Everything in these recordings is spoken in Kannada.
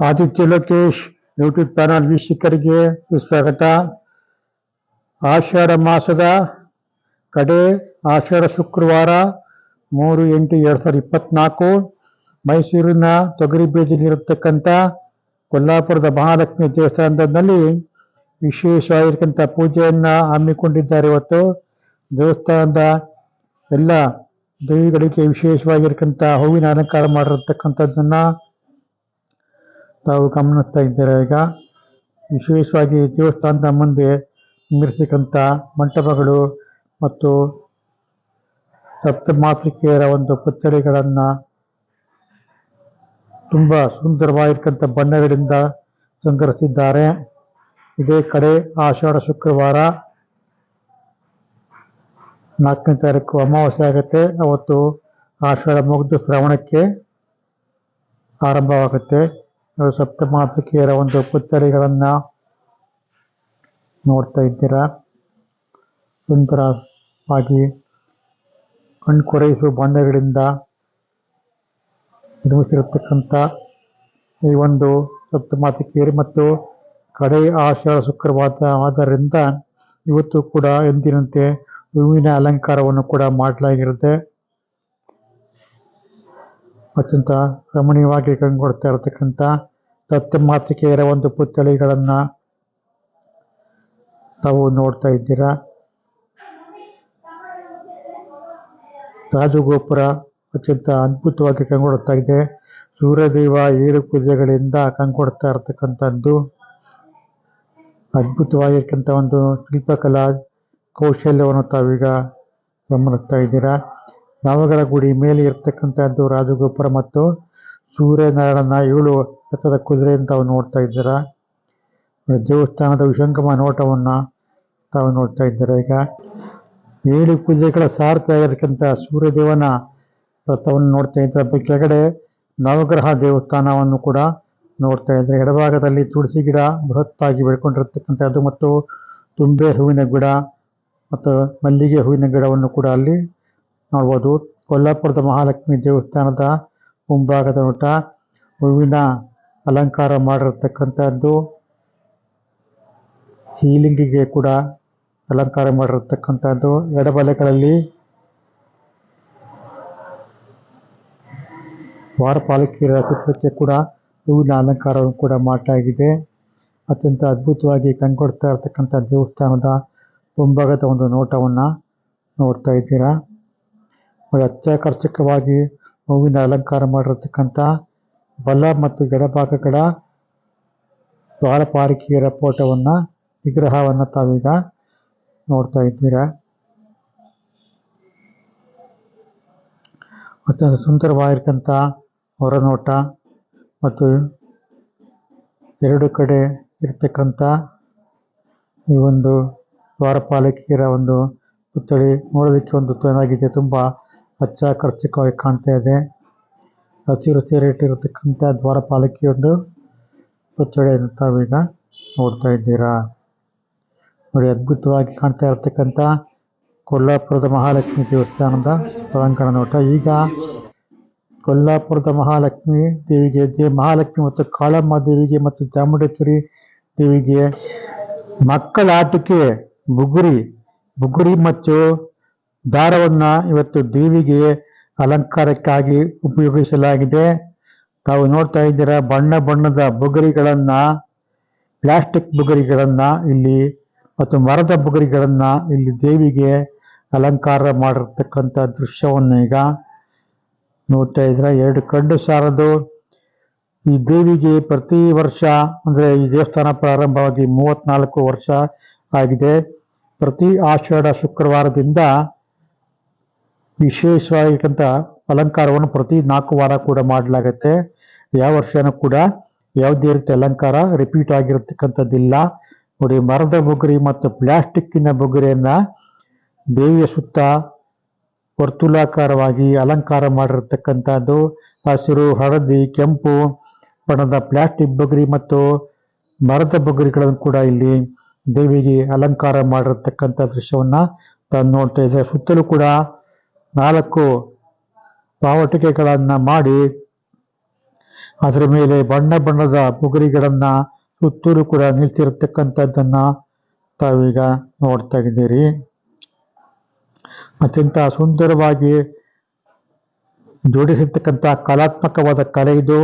ಆದಿತ್ಯ ಲೋಕೇಶ್ ಯೂಟ್ಯೂಬ್ ಚಾನಲ್ ವೀಕ್ಷಕರಿಗೆ ಸುಸ್ವಾಗತ. ಆಷಾಢ ಮಾಸದ ಕಡೆ ಆಷಾಢ ಶುಕ್ರವಾರ ಮೂರು ಎಂಟು ಎರಡು ಸಾವಿರದ ಇಪ್ಪತ್ನಾಲ್ಕು, ಮೈಸೂರಿನ ತೊಗರಿ ಬೀಜದಲ್ಲಿರತಕ್ಕಂಥ ಕೊಲ್ಲಾಪುರದ ಮಹಾಲಕ್ಷ್ಮಿ ದೇವಸ್ಥಾನದಲ್ಲಿ ವಿಶೇಷವಾಗಿರ್ತಕ್ಕಂಥ ಪೂಜೆಯನ್ನು ಹಮ್ಮಿಕೊಂಡಿದ್ದಾರೆ ಇವತ್ತು. ದೇವಸ್ಥಾನದ ಎಲ್ಲ ದೇವಿಗಳಿಗೆ ವಿಶೇಷವಾಗಿರ್ತಕ್ಕಂಥ ಹೂವಿನ ಅಲಂಕಾರ ಮಾಡಿರ್ತಕ್ಕಂಥದ್ದನ್ನ ತಾವು ಗಮನಿಸ್ತಾ ಇದ್ದೀರಾ ಈಗ? ವಿಶೇಷವಾಗಿ ದೇವಸ್ಥಾನದ ಮುಂದೆ ನಿರ್ಮಿಸಿದಂಥ ಮಂಟಪಗಳು ಮತ್ತು ಸಪ್ತಮಾತೃಕೆಯರ ಒಂದು ಪುತ್ತಳಿಗಳನ್ನು ತುಂಬ ಸುಂದರವಾಗಿರ್ತಕ್ಕಂಥ ಬಣ್ಣಗಳಿಂದ ಸಂಗ್ರಹಿಸಿದ್ದಾರೆ ಇದೇ ಕಡೆ ಆಷಾಢ ಶುಕ್ರವಾರ ನಾಲ್ಕನೇ ತಾರೀಕು ಅಮಾವಾಸ್ಯೆ ಆಗುತ್ತೆ. ಅವತ್ತು ಆಷಾಢ ಮುಗಿದು ಶ್ರವಣಕ್ಕೆ ಆರಂಭವಾಗುತ್ತೆ. ಸಪ್ತಮಾತೃಕೆಯರ ಒಂದು ಪುತ್ಥಳಿಗಳನ್ನ ನೋಡ್ತಾ ಇದ್ದೀರಾ? ಸುಂದರವಾಗಿ ಕಣ್ಕೊರೈಸುವ ಬಣ್ಣಗಳಿಂದ ನಿರ್ಮಿಸಿರತಕ್ಕಂಥ ಈ ಒಂದು ಸಪ್ತಮಾತೃಕೆಯರು ಮತ್ತು ಕಡೆ ಆಷಾಢ ಶುಕ್ರವಾದ ಆದ್ದರಿಂದ ಇವತ್ತು ಕೂಡ ಎಂದಿನಂತೆ ಹೂವಿನ ಅಲಂಕಾರವನ್ನು ಕೂಡ ಮಾಡಲಾಗಿರುತ್ತೆ. ಅತ್ಯಂತ ರಮಣೀಯವಾಗಿ ಕಂಡುಕೊಡ್ತಾ ಇರತಕ್ಕಂಥ ಸಪ್ತಮಾತೃಕೆಯರ ಒಂದು ಪುತ್ಥಳಿಗಳನ್ನು ತಾವು ನೋಡ್ತಾ ಇದ್ದೀರಾ? ರಾಜಗೋಪುರ ಅತ್ಯಂತ ಅದ್ಭುತವಾಗಿ ಕಂಗೊಡ್ತಾ ಇದೆ. ಸೂರ್ಯದೇವ ಏಳು ಪೂಜೆಗಳಿಂದ ಕಂಗೊಡ್ತಾ ಇರತಕ್ಕಂಥದ್ದು. ಅದ್ಭುತವಾಗಿರ್ತಕ್ಕಂಥ ಒಂದು ಶಿಲ್ಪಕಲಾ ಕೌಶಲ್ಯವನ್ನು ತಾವೀಗ ಗಮನಿಸ್ತಾ ಇದ್ದೀರಾ? ನವಗರ ಗುಡಿ ಮೇಲೆ ಇರ್ತಕ್ಕಂಥದ್ದು ರಾಜಗೋಪುರ ಮತ್ತು ಸೂರ್ಯನಾರಾಯಣನ ಏಳು ರಥದ ಕುದುರೆಯನ್ನು ತಾವು ನೋಡ್ತಾ ಇದ್ದೀರಾ? ದೇವಸ್ಥಾನದ ವಿಶಂಕಮ ನೋಟವನ್ನು ತಾವು ನೋಡ್ತಾ ಇದ್ದೀರಾ ಈಗ? ಏಳು ಕುದುರೆಗಳ ಸಾರ್ಥ ಆಗಿರ್ತಕ್ಕಂಥ ಸೂರ್ಯದೇವನ ರಥವನ್ನು ನೋಡ್ತಾ ಇದ್ದಾರೆ? ಕೆಳಗಡೆ ನವಗ್ರಹ ದೇವಸ್ಥಾನವನ್ನು ಕೂಡ ನೋಡ್ತಾ ಇದ್ದಾರೆ? ಎಡಭಾಗದಲ್ಲಿ ತುಳಸಿ ಗಿಡ ಬೃಹತ್ತಾಗಿ ಬೆಳ್ಕೊಂಡಿರ್ತಕ್ಕಂಥದ್ದು ಮತ್ತು ತುಂಬೆ ಹೂವಿನ ಗಿಡ ಮತ್ತು ಮಲ್ಲಿಗೆ ಹೂವಿನ ಗಿಡವನ್ನು ಕೂಡ ಅಲ್ಲಿ ನೋಡ್ಬೋದು. ಕೊಲ್ಲಾಪುರದ ಮಹಾಲಕ್ಷ್ಮಿ ದೇವಸ್ಥಾನದ ಮುಂಭಾಗದ ನೋಟ ಹೂವಿನ ಅಲಂಕಾರ ಮಾಡಿರತಕ್ಕಂಥದ್ದು. ಸೀಲಿಂಗಿಗೆ ಕೂಡ ಅಲಂಕಾರ ಮಾಡಿರತಕ್ಕಂಥದ್ದು. ಎಡಬಲೆಗಳಲ್ಲಿ ದ್ವಾರಪಾಲಕಿ ರಚಿಸೋಕ್ಕೆ ಕೂಡ ಹೂವಿನ ಅಲಂಕಾರವನ್ನು ಕೂಡ ಮಾಡಲಾಗಿದೆ. ಅತ್ಯಂತ ಅದ್ಭುತವಾಗಿ ಕಂಡುಕೊಡ್ತಾ ಇರತಕ್ಕಂಥ ದೇವಸ್ಥಾನದ ಮುಂಭಾಗದ ಒಂದು ನೋಟವನ್ನು ನೋಡ್ತಾ ಇದ್ದೀರಾ. ಅತ್ಯಾಕರ್ಷಕವಾಗಿ ಹೂವಿನ ಅಲಂಕಾರ ಮಾಡಿರತಕ್ಕಂಥ ಬಲ ಮತ್ತು ಎಡಭಾಗಗಳ ದ್ವಾರಪಾಲಿಕೆಯರ ಫೋಟೋವನ್ನು ವಿಗ್ರಹವನ್ನು ತಾವೀಗ ನೋಡ್ತಾ ಇದ್ದೀರಾ? ಅತ್ಯಂತ ಸುಂದರವಾಗಿರ್ತಕ್ಕಂಥ ಹೊರನೋಟ ಮತ್ತು ಎರಡು ಕಡೆ ಇರ್ತಕ್ಕಂಥ ಈ ಒಂದು ದ್ವಾರಪಾಲಕಿಯರ ಒಂದು ಪುತ್ಥಳಿ ನೋಡೋದಕ್ಕೆ ಒಂದು ಚೆನ್ನಾಗಿದೆ ತುಂಬ ಅತ್ಯಾಕರ್ಷಕವಾಗಿ ಕಾಣ್ತಾ ಇದೆ. ಹಸಿರು ಸೇರಿಟ್ಟಿರತಕ್ಕಂಥ ದ್ವಾರ ದ್ವಾರಪಾಲಕಿ ಒಂದು ಪುತ್ಥಳಿಯನ್ನು ತಾವೀಗ ನೋಡ್ತಾ ಇದ್ದೀರಾ. ನೋಡಿ, ಅದ್ಭುತವಾಗಿ ಕಾಣ್ತಾ ಇರತಕ್ಕಂಥ ಕೊಲ್ಲಾಪುರದ ಮಹಾಲಕ್ಷ್ಮಿ ದೇವಸ್ಥಾನದ ಒಳಾಂಗಣ ನೋಟ. ಈಗ ಕೊಲ್ಲಾಪುರದ ಮಹಾಲಕ್ಷ್ಮಿ ದೇವಿಗೆ ದೇ ಮಹಾಲಕ್ಷ್ಮಿ ಮತ್ತು ಕಾಳಮ್ಮ ದೇವಿಗೆ ಮತ್ತು ಚಾಮುಂಡೇಶ್ವರಿ ದೇವಿಗೆ ಮಕ್ಕಳ ಆಟಕ್ಕೆ ಬುಗುರಿ ಬುಗುರಿ ಮತ್ತು ದಾರವನ್ನ ಇವತ್ತು ದೇವಿಗೆ ಅಲಂಕಾರಕ್ಕಾಗಿ ಉಪಯೋಗಿಸಲಾಗಿದೆ. ತಾವು ನೋಡ್ತಾ ಇದ್ದೀರಾ, ಬಣ್ಣ ಬಣ್ಣದ ಬುಗರಿಗಳನ್ನು, ಪ್ಲಾಸ್ಟಿಕ್ ಬುಗರಿಗಳನ್ನು ಇಲ್ಲಿ ಮತ್ತು ಮರದ ಬುಗರಿಗಳನ್ನು ಇಲ್ಲಿ ದೇವಿಗೆ ಅಲಂಕಾರ ಮಾಡಿರ್ತಕ್ಕಂಥ ದೃಶ್ಯವನ್ನು ಈಗ ನೋಡ್ತಾ ಇದ್ರೆ ಎರಡು ಕಣ್ಣು ಸಾರದು. ಈ ದೇವಿಗೆ ಪ್ರತಿ ವರ್ಷ, ಅಂದ್ರೆ ಈ ದೇವಸ್ಥಾನ ಪ್ರಾರಂಭವಾಗಿ ಮೂವತ್ನಾಲ್ಕು ವರ್ಷ ಆಗಿದೆ. ಪ್ರತಿ ಆಷಾಢ ಶುಕ್ರವಾರದಿಂದ ವಿಶೇಷವಾಗಿರ್ತಕ್ಕಂಥ ಅಲಂಕಾರವನ್ನು ಪ್ರತಿ ನಾಲ್ಕು ವಾರ ಕೂಡ ಮಾಡಲಾಗತ್ತೆ. ಯಾವ ವರ್ಷನೂ ಕೂಡ ಯಾವುದೇ ರೀತಿ ಅಲಂಕಾರ ರಿಪೀಟ್ ಆಗಿರತಕ್ಕಂಥದ್ದಿಲ್ಲ. ನೋಡಿ, ಮರದ ಬುಗುರಿ ಮತ್ತು ಪ್ಲಾಸ್ಟಿಕ್ಕಿನ ಬುಗುರಿಯನ್ನ ದೇವಿಯ ಸುತ್ತ ವರ್ತುಲಾಕಾರವಾಗಿ ಅಲಂಕಾರ ಮಾಡಿರತಕ್ಕಂಥದ್ದು. ಹಸಿರು, ಹಳದಿ, ಕೆಂಪು, ಬಣ್ಣದ ಪ್ಲಾಸ್ಟಿಕ್ ಬುಗುರಿ ಮತ್ತು ಮರದ ಬುಗುರಿಗಳನ್ನು ಕೂಡ ಇಲ್ಲಿ ದೇವಿಗೆ ಅಲಂಕಾರ ಮಾಡಿರತಕ್ಕಂಥ ದೃಶ್ಯವನ್ನು ತಾನು ನೋಡ್ತಾ ಇದ್ದಾರೆ. ಸುತ್ತಲೂ ಕೂಡ ನಾಲ್ಕು ಪಾವಟಿಕೆಗಳನ್ನು ಮಾಡಿ, ಅದರ ಮೇಲೆ ಬಣ್ಣ ಬಣ್ಣದ ಬುಗುರಿಗಳನ್ನ ಸುತ್ತೂರು ಕೂಡ ನಿಲ್ಸಿರತಕ್ಕಂಥದ್ದನ್ನ ತಾವೀಗ ನೋಡ್ತಾ ಇದ್ದೀರಿ. ಅತ್ಯಂತ ಸುಂದರವಾಗಿ ಜೋಡಿಸಿರ್ತಕ್ಕಂಥ ಕಲಾತ್ಮಕವಾದ ಕಲೆ ಇದು.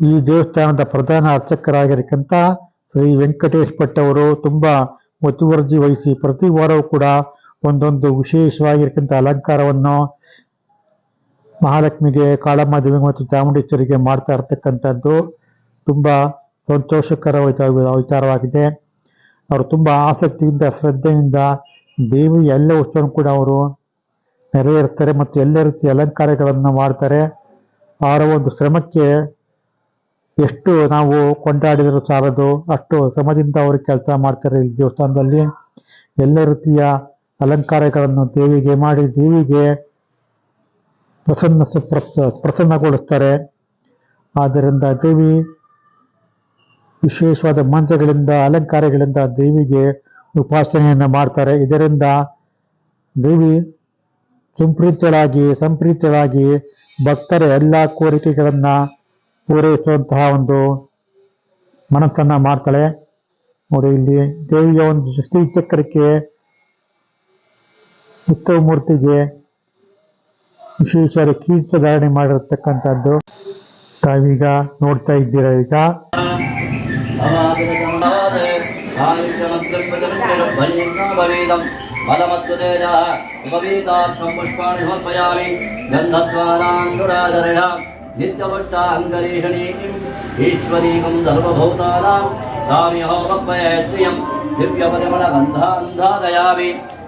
ಈ ದೇವಸ್ಥಾನದ ಪ್ರಧಾನ ಅರ್ಚಕರಾಗಿರ್ತಕ್ಕಂಥ ಶ್ರೀ ವೆಂಕಟೇಶ್ ಭಟ್ ಅವರು ತುಂಬಾ ಮುತುವರ್ಜಿ ವಹಿಸಿ ಪ್ರತಿ ವಾರವೂ ಕೂಡ ಒಂದೊಂದು ವಿಶೇಷವಾಗಿರ್ತಕ್ಕಂಥ ಅಲಂಕಾರವನ್ನು ಮಹಾಲಕ್ಷ್ಮಿಗೆ ಕಾಳಮ್ಮದೇವಿ ಮತ್ತು ಚಾಮುಂಡೇಶ್ವರಿಗೆ ಮಾಡ್ತಾ ಇರ್ತಕ್ಕಂಥದ್ದು ತುಂಬ ಸಂತೋಷಕರ ವಿಚಾರ- ವಿಚಾರವಾಗಿದೆ. ಅವರು ತುಂಬ ಆಸಕ್ತಿಯಿಂದ, ಶ್ರದ್ಧೆಯಿಂದ ದೇವಿ ಎಲ್ಲ ಉತ್ಸವ ಕೂಡ ಅವರು ನೆರವೇರ್ತಾರೆ ಮತ್ತು ಎಲ್ಲ ರೀತಿಯ ಅಲಂಕಾರಗಳನ್ನು ಮಾಡ್ತಾರೆ. ಅವರ ಒಂದು ಶ್ರಮಕ್ಕೆ ಎಷ್ಟು ನಾವು ಕೊಂಡಾಡಿದರೂ ಸಾಲದು, ಅಷ್ಟು ಶ್ರಮದಿಂದ ಅವರು ಕೆಲಸ ಮಾಡ್ತಾರೆ ಇಲ್ಲಿ ದೇವಸ್ಥಾನದಲ್ಲಿ. ಎಲ್ಲ ರೀತಿಯ ಅಲಂಕಾರಗಳನ್ನು ದೇವಿಗೆ ಮಾಡಿ ದೇವಿಗೆ ಪ್ರಸನ್ನ ಪ್ರಸನ್ನಗೊಳಿಸ್ತಾರೆ. ಆದ್ದರಿಂದ ದೇವಿ ವಿಶೇಷವಾದ ಮಂತ್ರಗಳಿಂದ, ಅಲಂಕಾರಗಳಿಂದ ದೇವಿಗೆ ಉಪಾಸನೆಯನ್ನು ಮಾಡ್ತಾರೆ. ಇದರಿಂದ ದೇವಿ ಸುಪ್ರೀತಳಾಗಿ ಸಂಪ್ರೀತಳಾಗಿ ಭಕ್ತರ ಎಲ್ಲ ಕೋರಿಕೆಗಳನ್ನು ಪೂರೈಸುವಂತಹ ಒಂದು ಮನಸ್ಸನ್ನು ಮಾಡ್ತಾಳೆ. ನೋಡಿ, ಇಲ್ಲಿ ದೇವಿಯ ಒಂದು ಶ್ರೀ ಚಕ್ರಕ್ಕೆ ಉತ್ತಮ ಮೂರ್ತಿಗೆ ವಿಶೇಷವಾದ ಕೀರ್ತಿ ಧಾರಣೆ ಮಾಡಿರತಕ್ಕಂಥದ್ದು ತಾವೀಗ ನೋಡ್ತಾ ಇದ್ದೀರಾ ಈಗ फलमत्तुतेजः उपवीतार्थं पुष्पाणि समर्पयामि गन्धद्वारान्दुराधरिण नित्यपुष्टाङ्गरीषणीम् ईश्वरीकं सर्वभूतानां काम्यहोपयत्रियं दिव्यपरिमलगन्धान्धादयामि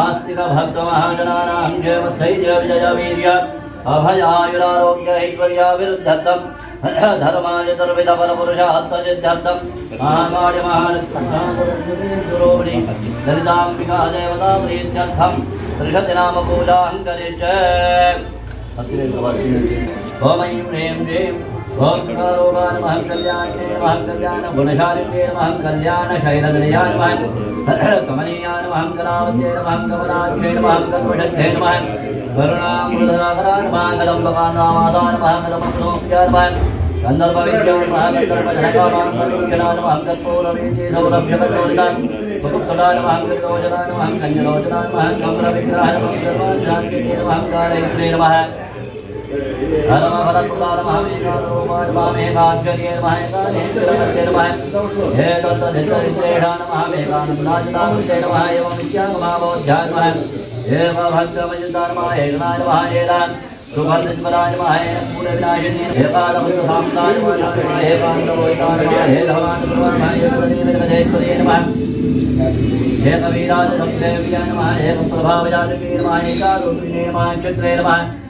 आस्तिकभक्तमहाजनानां जयमस्थैर्य विजयवीर्य अभयायुरारोग्यैश्वर्याविरुद्धर्थम् धर्माय सर्विधबलपुरुषार्थसिद्ध्यर्थं महामाय महालक्ष्मीरोहिणी ललिताम्बिका देवता प्रीत्यर्थं त्रिशति नाम पूजां करिष्ये ॐ ऐं ह्रीं श्रीं ओम करोवान महम कल्याणे महम कल्याण गुणशालिने महम कल्याण शैलदनया नमः कमनीया नमः कलावते नमः कमलाक्षे नमः कल्पषे नमः करुणामृतनागरान महाकलं भवानावादान महाकलं प्रोक्त्या नमः गन्धर्वविद्यान् महाकल्पजनकामान् कल्पजनान् महाकल्पोरवेदे सौरभ्यकल्पोरितान् मुकुप्सदान् महाकल्पोजनान् महाकञ्जलोचनान् महाकम्रविग्रहान् महाकर्मान् शान्तिने महाकारयत्रे नमः हरम भरपुलारम हमेकारोमार मामेकांजलिये माहेकानेन्द्रमत्ते नमः हे दत्तधिसरितेढा नमः मेकानुलाजितामुते नमः एवं नित्यागमावोध्याय नमः हे भक्तमजितारमः हेगनाय नमः हेदान सुभद्रज्वराय नमः हे पूर्णविनाशिनी हे कालभूतभामताय नमः हे पाण्डवोताय नमः हे भगवान् नमः हे देवदेवदेवदेवदेव नमः हे कविराज नमः हे प्रभावजातकी नमः हे कालोकिने नमः चित्रे नमः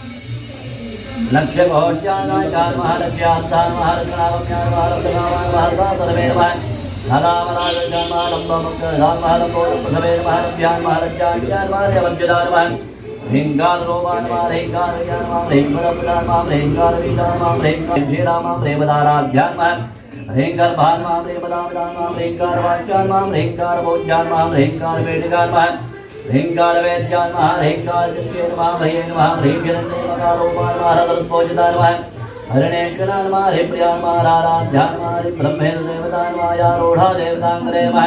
लक्ष्यभोज्यानाय नमः लक्ष्यार्थाय नमः लक्ष्मणावम्याय नमः लक्ष्मणावाय नमः सर्वे नमः धनामनाय नमः लम्बमुक्तधाय नमः लम्बोदप्रथमे नमः लभ्याय नमः लज्जाय नमः देवज्जदाय नमः ह्रीङ्गारोपाय नमः ह्रीङ्गारयाय नमः ह्रीङ्गरपदाय नमः ह्रीङ्गारवीजाय नमः ह्रीङ्गारवीरामः प्रेमदाराध्याय नमः ह्रीङ्गर्भाय नमः प्रेमदामदाय नमः ह्रीङ्गारवाच्याय नमः ह्रीङ्गारभोज्याय नमः ह्रीङ्गारवेदिकाय नमः ह्रीङ्गारवेद्याय नमः ह्रीङ्गारजन्ये नमः ह्रीं नमः ह्रीं हिरण्ये नमः रूपाय नमः हरदर्पोजिताय नमः हरिणेश्वराय नमः हरिप्रियाय नमः राराध्याय नमः हरिब्रह्मेण देवताय नमः यारूढा देवताङ्गरे नमः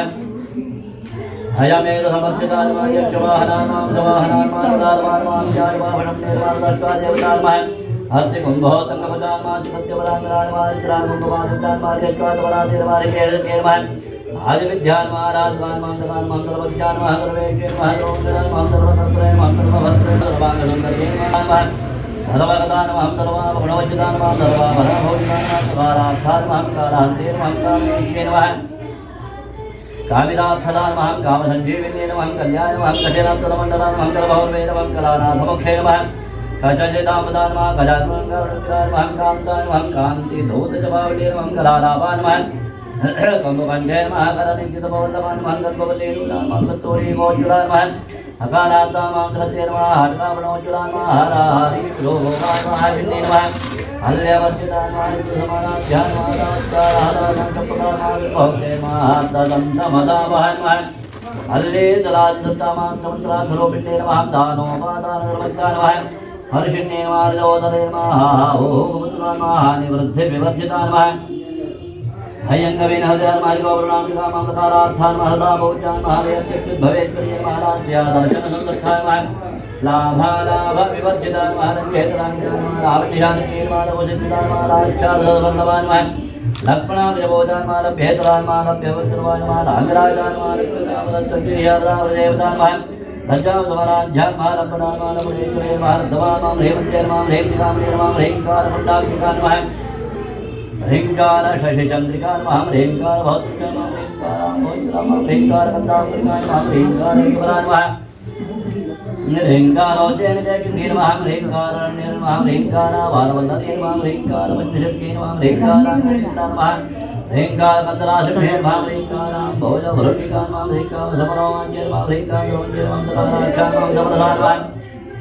हयमेध समर्चिताय नमः यक्षवाहनानां सवाहनाय नमः सदात्माय नमः ज्ञानवाहनं निर्माणदत्त्वा देवताय नमः हस्ति कुम्भो तङ्गपदाय नमः सत्यवराङ्गराय नमः चित्राय कुम्भवादित्याय नमः यक्षवादवराधे नमः आदिविध्यान् महाराजमान् मन्त्रमान् मन्त्रपत्यान् महागुरवेक्षे महागोन्द्रान् मन्त्रपतत्रय मन्त्रपभर्त्रय सर्वाङ्गसुन्दर्ये महान् भगवगदान् महं सर्वा गुणवचितान् माँ सर्वा भरणभोजितान् सकारार्थान् महं कारान्तेर् महं कामेक्षे नमः कामिरार्थदान् महं कामसञ्जीविन्ये नमः कल्याय महं कठिरात्तरमण्डलान् महं करभौर्वे नमः कलानाथमुखे नमः कचजितापदान् महा कजात्मङ्गवृत्तान् महं कांति महं जवाब धौतजपावटे महं कलालापान् महं कंबकंठे महाकरनिंकितपवल्लमानुहङ्गत्पवल्लेरूनामाङ्गत्तोरीमोज्जुलामहन् हकारात्तामाङ्गलचेर्मणाहर्कावणोज्जुलामहाराहारीलोभोगामहाविन्नेमहन् हल्यवज्जितान्मानिन्दुसमानाध्यान्मादास्ताराहारान्तपुराणालुभोगेमाहात्तदन्तमदामहन्महन् हल्ले हयंगवेन हज़ार मार्गो प्रणाम कामं महदा भोजान महादेव चित्त प्रिय महाराज या दर्शन संलक्षायमान लाभा लाभ विवर्जिता महाराज के तरांगन राव निशान के मानव जितना महाराज चार वंदवान मान लक्ष्मणा प्रबोधन मान भेदवान मान व्यवतरवान मान अंगराजान मान प्रकामरत सत्यादा देवदान मान रजाव महाराज ध्यान महाराज प्रणाम मान मुनि मान दवा मान रेवंजय मान रेव निराम निराम रेंकार मंडाल निकाल मान ह्रीङ्कार शशिचन्द्रिकान् मां ह्रीङ्कार भौतिकान् मां ह्रीङ्कारां मां ह्रीङ्कार कन्दापुरिकान् मां ह्रीङ्कार युवरान् महन् ह्रीङ्कारोजयन जयकिन्निर्महं ह्रीङ्कारण्यर्महं ह्रीङ्कारावारवन्दनेर्महं ह्रीङ्कारपञ्चशक्तिर्महं ह्रीङ्कारान्महं ह्रीङ्कारकन्दराशभेर्महं ह्रीङ्कारां भोजभरुटिकान्महं ह्रीङ्कारसमरोमाञ्जर्महं ह्रीङ्कारोञ्जर्मं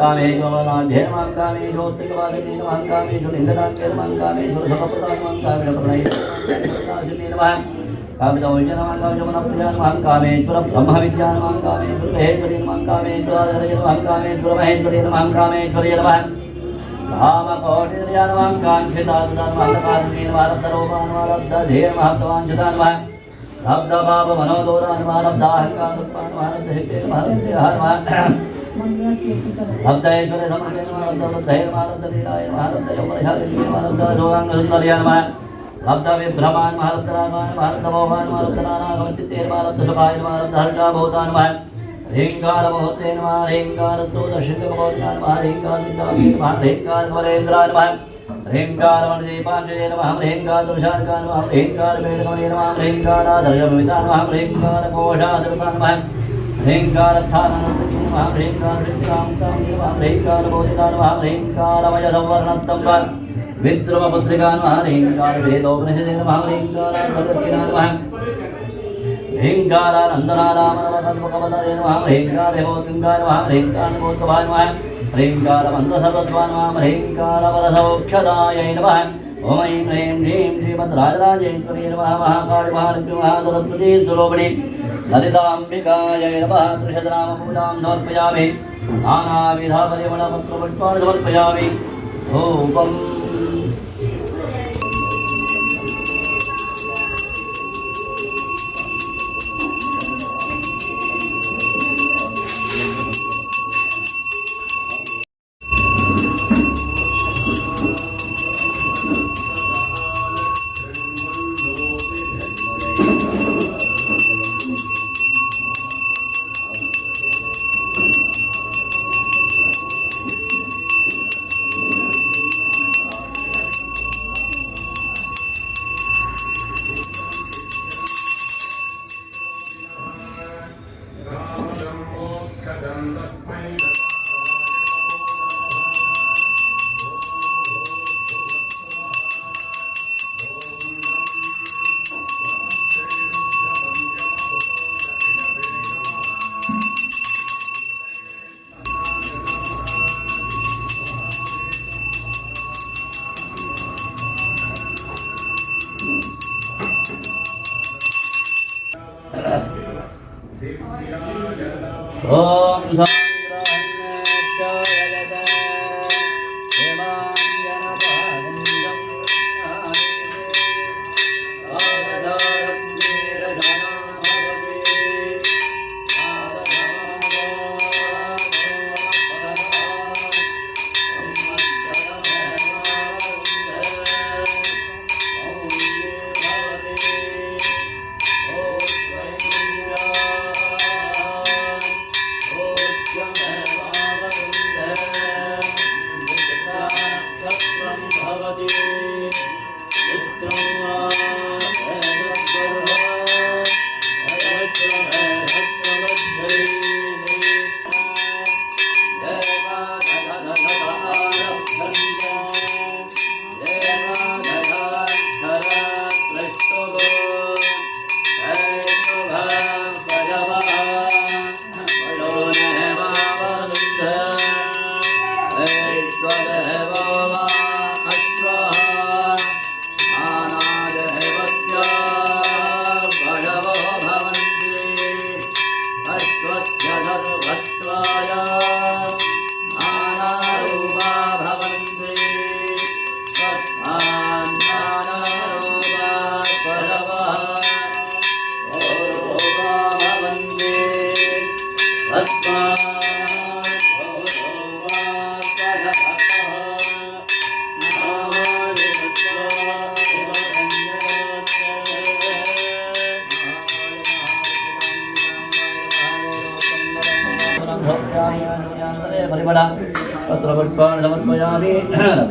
कामेशो वनाध्ययनं कामेशो त्रिवादिनं कामेशो निन्दनं कर्मं कामेशो सपप्रदानं कामेशो प्रणयं कामितोजनं कामितमनप्रियानं कामेश्वर ब्रह्मविद्यानं कामेश्वर महेश्वरीनं कामेश्वराधरयनं कामेश्वर महेश्वरीनं कामेश्वर्य नमः धामकोटिर्यानं काङ्क्षितानुदानमानकारणीनमानप्तरूपानुमानब्धधीर्महत्वाञ्छिता नमः लब्धपापमनोदोरानुमानब्धाहङ्कानुपानुमानब्धहितेर्महत्याहनुमान् भक्ताय करे नमः नमः धैर्य मानव धैर्य मानव यमन हरि मानव रोगांग हरियान मान भक्ता वे ब्रह्मान मानव तरामान मानव भगवान मानव तराना गमति तेर मानव सभाय मानव धर्गा भूतान मान रेंगार बहुतेन मान रेंगार तो दर्शन भगवान मान रेंगार विदान मान रेंगार वरेंद्रान मान रेंगार वंदे पांचे नमः रेंगार दुर्शार कान नमः रेंगार वेद नमः नमः रेंगार आदर्श विदान नमः रेंगार कोशादर्शन नमः रेंगार थानंद ऐं ह्रीं ह्रीं श्रीमद्राजराजेश्वरी नमः ఓం ఐం హ్రైం హ్రీం శ్రీమద్ రాజరాజేశ్వరీ నమ మహాకాళి మహాలక్ష్మి మహాదురస్వతి సులోభిణి లలితాంబికాయ నమ త్రిశతనామ పూజాం సమర్పయామి. నానావిధ పరిమళ సమర్పయామి. ఓం 어, 감사 धारयामि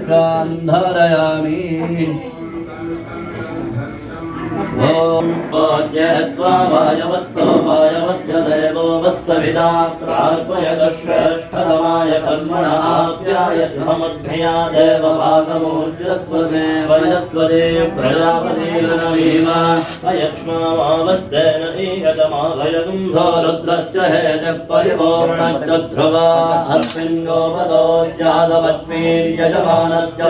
कान्धारयामि ॐ वायवत्तो वायवत्य देवो वत्सविदा प्रार्पयदश्वर कर्माय कर्मण आप्याय धमध्या देवभागमोजस्वने वयस्वने हेतः परिपूर्णश्च ध्रुवा अस्मिन्नोपदोश्चादवत्मीर्यजमानस्य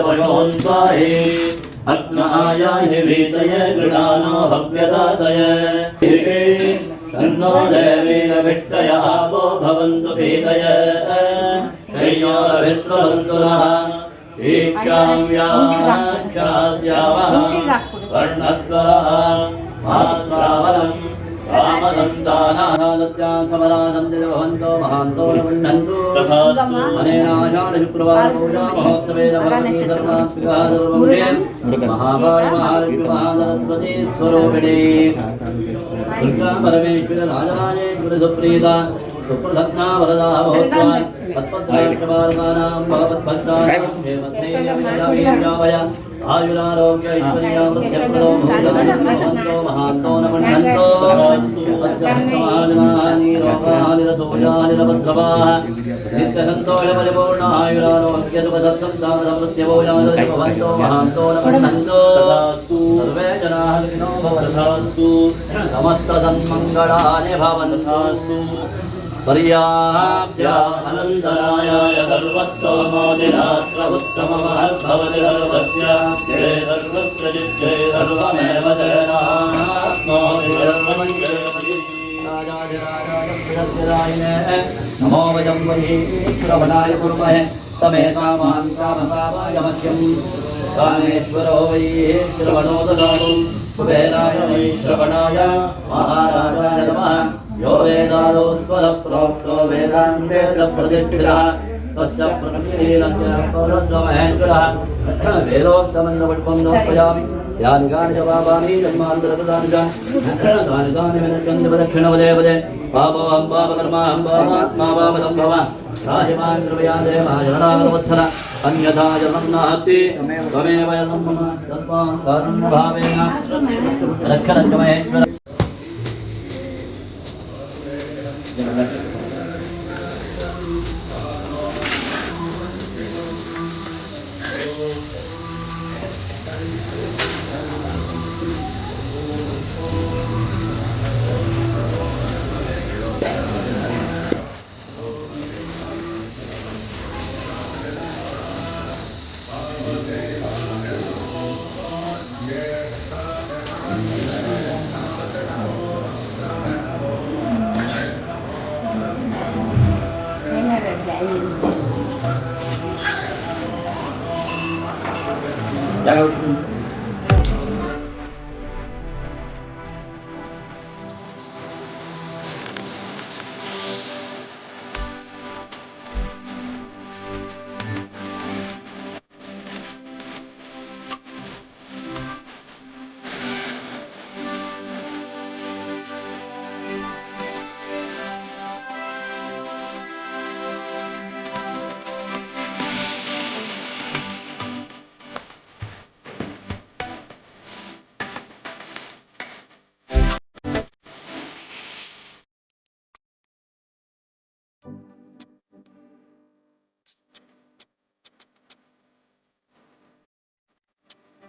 अग्न गृणानो तन्नो देवीरविष्टय आपो भवन्तु भीतय शय्योरविश्ववन्तु नः ईक्षां याक्षास्यावः वर्णस्वरः मात्रावरम् रामदन्तानादत्यान् समरासन्ति भवन्तो దుర్గా పరమేశ్వర రాజరాజేశ్వర సుప్రీత సుప్రసన్నా వరదా భవత్వాన్ తత్పత్రాష్ట్రవారదానాం భవత్పత్రాణాం హేమత్రేయ విద్యావయ ఆయురారోగ్య ఐశ్వర్యావృత్యప్రదో భోజనంతో మహాత్మో నమన్నంతో పంచమహాజనాహాని రోగాహానిరసోజానిరభద్రవాహ నిత్యసంతోషపరిపూర్ణ ఆయురారోగ్యసుభసప్తం సాధనవృత్యభోజనభవంతో మహాంతో నమన్నంతో సర్వే జనాః సుఖినో आयुरारोग्यसुखसत्तं साधनमृत्यवोजानि भवन्तो महान्तो न मण्डन्तो सर्वे जनाः सुखिनो भवन्तु समस्तसन्मङ्गलानि भवन्तु पर्याप्त्या अनन्तराय सर्वत्तमोदिरात्र उत्तममहद्भवति सर्वस्य ये सर्वस्य चित्ते सर्वमेव जयनात्मोति सर्वमङ्गलमति राजाधिराजाय नमो वयं वै श्रवणाय कुर्महे समेतामान् कामकामाय मह्यम् कामेश्वरो वै श्रवणो ददातु कुबेराय वै श्रवणाय महाराजाय नमः यो वेदादो स्वरप्रोक्तो वेदान्ते च प्रतिष्ठितः तस्य प्रतिष्ठीरस्य पौरस्य महेन्द्रः वेदोक्तमन्नपट्पं समर्पयामि यानि कानि च पापानि जन्मान्तरकृतानि च तानि तानि विनश्यन्ति प्रदक्षिणवदे पापोऽहं पापकर्माहं पापात्मा पापसम्भव राहिमान् कृपया देवाशरणागतवत्सर अन्यथा जन्म नास्ति त्वमेव जन्म मम तत्त्वां कारुण्यभावेन रक्ष रक्ष causa. Hum. É, é, é, é, é, é, é, é, é.